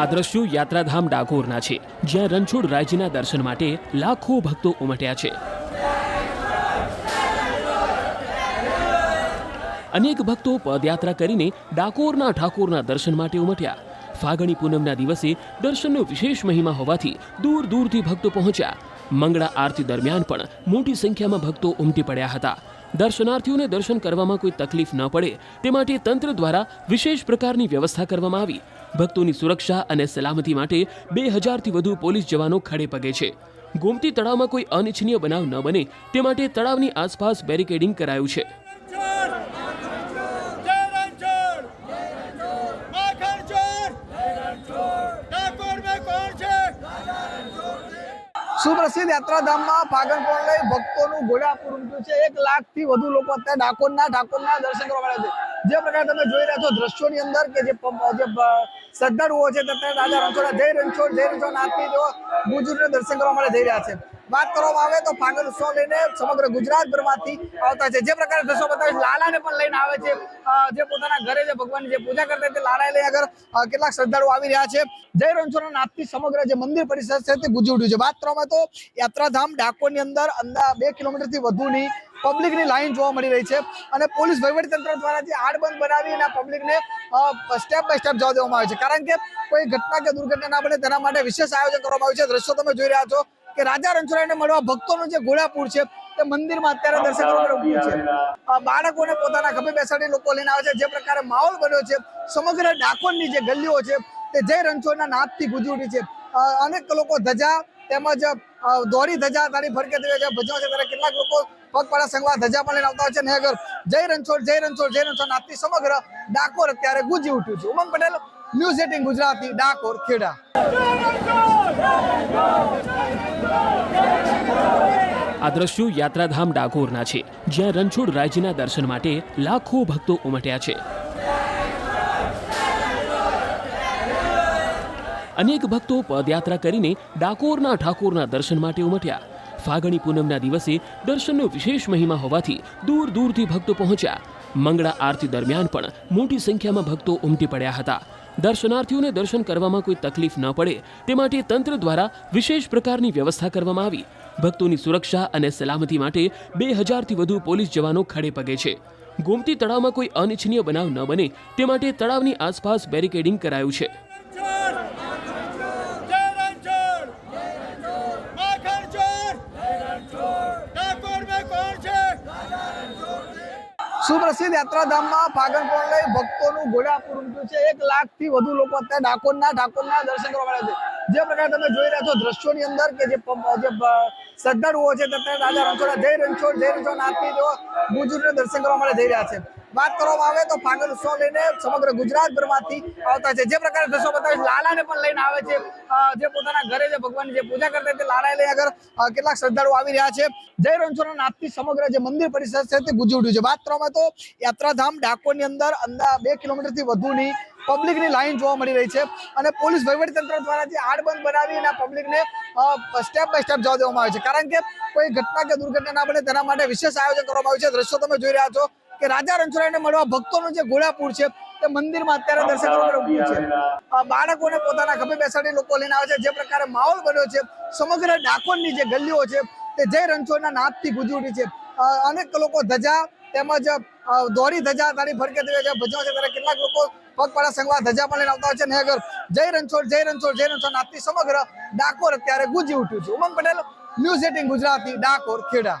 આ યાત્રાધામ ડાકોરના છે, જ્યાં રણછોડ રાજ્યના દર્શન માટે લાખો ભક્તો ઉમટ્યા છે. અનેક ભક્તો પદયાત્રા કરીને ડાકોરના ઠાકોરના દર્શન માટે ઉમટ્યા. ફાગણી પૂનમના દિવસે દર્શનનો વિશેષ મહિમા હોવાથી દૂર દૂરથી ભક્તો પહોંચ્યા. મંગળા આરતી દરમિયાન પણ મોટી સંખ્યામાં ભક્તો ઉમટી પડ્યા હતા. દર્શનાર્થીઓને દર્શન કરવામાં કોઈ તકલીફ ન પડે, તે માટે તંત્ર દ્વારા વિશેષ પ્રકારની વ્યવસ્થા કરવામાં આવી. ભક્તોની સુરક્ષા અને સલામતી માટે બે હજારથી વધુ પોલીસ જવાનો ખડે પગે છે. ગોમતી તળાવમાં કોઈ અનિચ્છનીય બનાવ ન બને, તે માટે તળાવની આસપાસ બેરિકેડિંગ કરાયું છે. સુપ્રસિદ્ધ યાત્રાધામમાં ફાગણ લઈ ભક્તોનું ઘોડાપુર ઉમટ્યું છે. એક લાખથી વધુ લોકો અત્યારે ડાકોરના, ઠાકોરના દર્શન કરવા છે. જે પ્રકારે તમે જોઈ રહ્યા છો દ્રશ્યોની અંદર કે જે જે શ્રદ્ધાળુઓ છે તે અત્યારે રાજા રણછોડા, જય રણછોડ જય રણછોડ નાથની તેઓ ગુજરને દર્શન કરવા માટે જઈ રહ્યા છે. વાત કરવામાં આવે તો ફાગણ ઉત્સવ લઈને સમગ્ર ગુજરાતભરમાંથી આવતા છે. જે પ્રકારે દ્રશ્યો બતાવે લાલાને પણ લઈને આવે છે. જે પોતાના ઘરે જે ભગવાનની જે પૂજા કરતા તે લાલાને લઈ આગળ કેટલાક શ્રદ્ધાળુ આવી રહ્યા છે. જય રણછોડના નાથથી સમગ્ર જે મંદિર પરિસર છે તે ગુજી ઉઠ્યું છે. વાત કરવામાં તો યાત્રાધામ ડાકોરની અંદર અંદાજ બે કિલોમીટરથી વધુની પબ્લિકની લાઈન જોવા મળી રહી છે અને પોલીસ વહીવટીતંત્ર દ્વારા જે આડબંધ બનાવી અને પબ્લિકને સ્ટેપ બાય સ્ટેપ જવા દેવામાં આવે છે. કારણ કે કોઈ ઘટના કે દુર્ઘટના ના બને તેના માટે વિશેષ આયોજન કરવામાં આવ્યું છે. દ્રશ્યો તમે જોઈ રહ્યા છો. કે રાજા રણછોડરાયને મળવા ભક્તોનું જે ઘોડાપુર છે તે મંદિરમાં અત્યારે કરવા માટે છે. બાળકોને પોતાના ખભે બેસાડી લોકો લઈને આવે છે જે પ્રકારે માહોલ બન્યો છે સમગ્ર ડાકોરની જે ગલીઓ છે તે જય રણછોડના નાદથી ગુજી ઉઠી છે. અનેક લોકો ધજા તેમજ દોરી ધજા તારી ફરકે થઈ છે ભજવા છે ત્યારે કેટલાક લોકો પગપાળા સંગવા ધજા પણ લઈને આવતા હોય છે. ને અગર જય રણછોડ જય રણછોડ જય રણછોડ નાદથી સમગ્ર ડાકોર અત્યારે ગુજી ઉઠ્યું છે. Umang Patel news eighteen Gujarati, Dakor, Kheda. આ દ્રશ્યો યાત્રાધામ ડાકોરના છે, જ્યાં રણછોડ રાજ્યના દર્શન માટે લાખો ભક્તો ઉમટ્યા છે. અનેક ભક્તો પદયાત્રા કરીને ડાકોરના ઠાકોરના દર્શન માટે ઉમટ્યા. ફાગણી પૂનમના દિવસે દર્શનનો વિશેષ મહિમા હોવાથી દૂર દૂરથી ભક્તો પહોંચ્યા. મંગળા આરતી દરમિયાન પણ મોટી સંખ્યામાં ભક્તો ઉમટી પડ્યા હતા. દર્શનાર્થીઓને દર્શન કરવામાં કોઈ તકલીફ ન પડે. તે માટે તંત્ર દ્વારા વિશેષ પ્રકારની વ્યવસ્થા કરવામાં આવી. ભક્તોની સુરક્ષા અને સલામતી માટે બે હજારથી વધુ પોલીસ જવાનો ખડે પગે છે. ગોમતી તળાવમાં કોઈ અનિચ્છનીય બનાવ ન બને. તે માટે તળાવની આસપાસ બેરિકેડિંગ કરાયું છે. સુપ્રસિદ્ધ યાત્રાધામમાં ફાગણ લઈ ભક્તોનું ઘોડાપુર ઉમટ્યું છે. એક લાખથી વધુ લોકો અત્યારે ડાકોરના ઠાકોરના દર્શન કરવા માટે જે પ્રકારે તમે જોઈ રહ્યા છો દ્રશ્યોની અંદર કે જે જે શ્રદ્ધાળુઓ છે તે રાજા રણછોડા જય રણછોડ જય રણછોડ નાથની તેઓ ગુજરને દર્શન કરવા માટે જઈ રહ્યા છે. વાત કરવામાં આવે તો ફાગણ ઉત્સવ લઈને સમગ્ર ગુજરાતભરમાંથી આવતા છે. જે પ્રકારે દ્રશ્યો બતાવે લાલાને પણ લઈને આવે છે. જે પોતાના ઘરે જે ભગવાનની જે પૂજા કરતા તે લાલાને લઈ આગળ કેટલાક શ્રદ્ધાળુ આવી રહ્યા છે. જય રણછોડના નાથથી સમગ્ર જે મંદિર પરિસર છે તે ગુજી ઉઠ્યું છે. વાત કરવામાં તો યાત્રાધામ ડાકોરની અંદર અંદા બે કિલોમીટરથી વધુની પબ્લિકની લાઈન જોવા મળી રહી છે અને પોલીસ વહીવટીતંત્ર દ્વારા જે આડબંધ બનાવી અને પબ્લિકને સ્ટેપ બાય સ્ટેપ જવા દેવામાં આવે છે. કારણ કે કોઈ ઘટના કે દુર્ઘટના ના બને તેના માટે વિશેષ આયોજન કરવામાં આવ્યું છે. દ્રશ્યો તમે જોઈ રહ્યા છો. કે રાજા રણછોડરાયને મળવા ભક્તોનું જે ઘોડાપુર છે તે મંદિરમાં અત્યારે દર્શકો કરવા છે. બાળકોને પોતાના ખભે બેસાડી લોકો લઈને આવે છે. જે પ્રકારે માહોલ બન્યો છે સમગ્ર ડાકોરની જે ગલીઓ છે તે જય રણછોડના નાદથી ગુજી ઉઠી છે. અનેક લોકો ધજા તેમજ દોરી ધજા તારી ફરકે થઈ છે ભજવા છે. ત્યારે કેટલાક લોકો પગપાળા સંગવા ધજા પણ લઈને આવતા હોય છે. ને આગળ જય રણછોડ જય રણછોડ જય રણછોડ નાદથી સમગ્ર ડાકોર અત્યારે ગુજી ઉઠ્યું છે. Umang Patel news eighteen Gujarati Dakor Kheda.